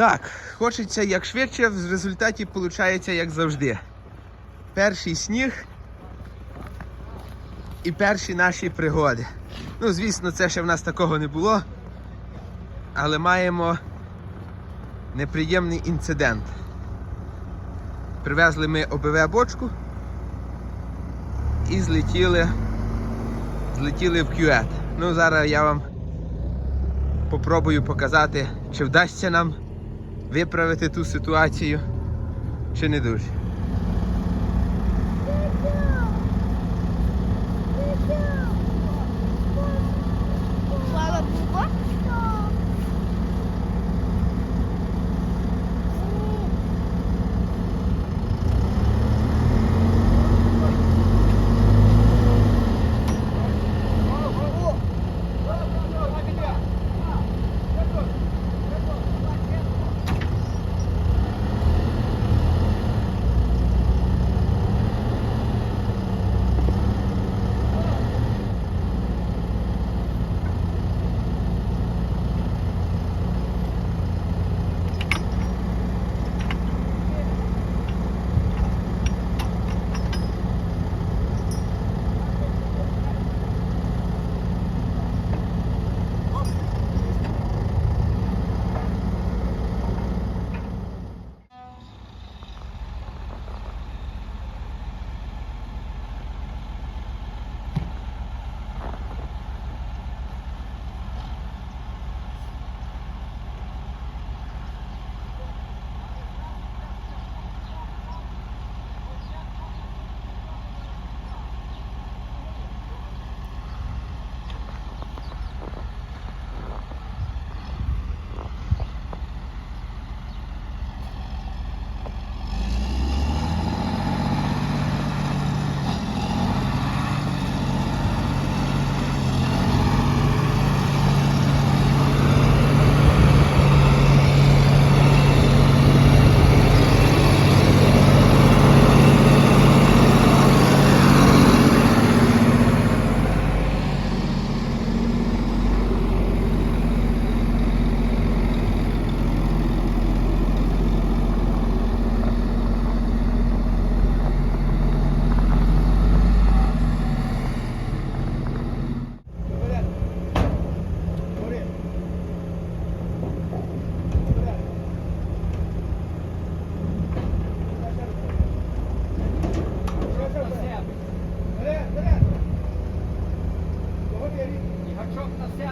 Так, хочеться як швидше, в результаті виходить як завжди. Перший сніг і перші наші пригоди. Ну, звісно, це ще в нас такого не було. Але маємо неприємний інцидент. Привезли ми ОБВ бочку і злетіли, злетіли в кювет. Ну, зараз я вам попробую показати, чи вдасться нам виправити ту ситуацію, чи не дуже.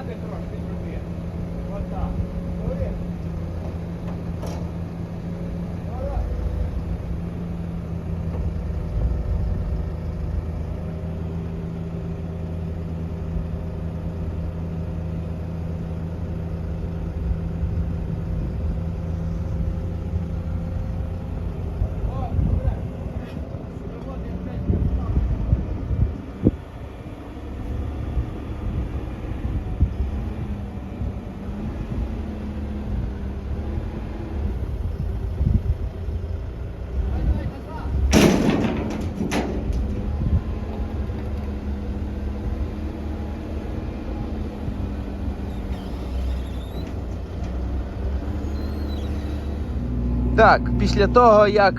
Gracias. Так, після того, як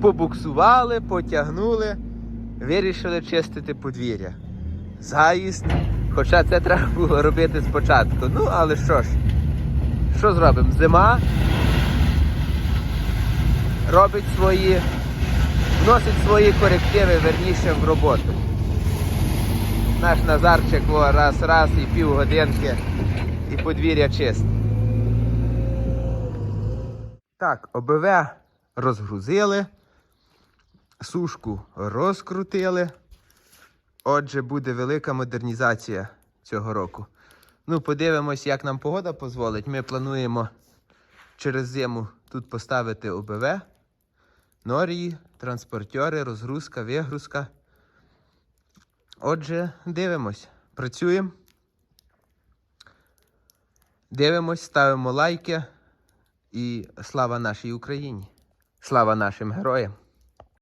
побуксували, потягнули, вирішили чистити подвір'я. Заїзд. Хоча це треба було робити спочатку. Ну, але що ж, що зробимо? Зима робить свої, вносить свої корективи верніше в роботу. Наш Назарчик во, раз, раз і півгодинки, і подвір'я чисте. Так, ОБВ розгрузили, сушку розкрутили. Отже, буде велика модернізація цього року. Ну, подивимось, як нам погода дозволить. Ми плануємо через зиму тут поставити ОБВ, норії, транспортери, розгрузка, вигрузка. Отже, дивимось, працюємо. Дивимось, ставимо лайки. І слава нашій Україні! Слава нашим героям!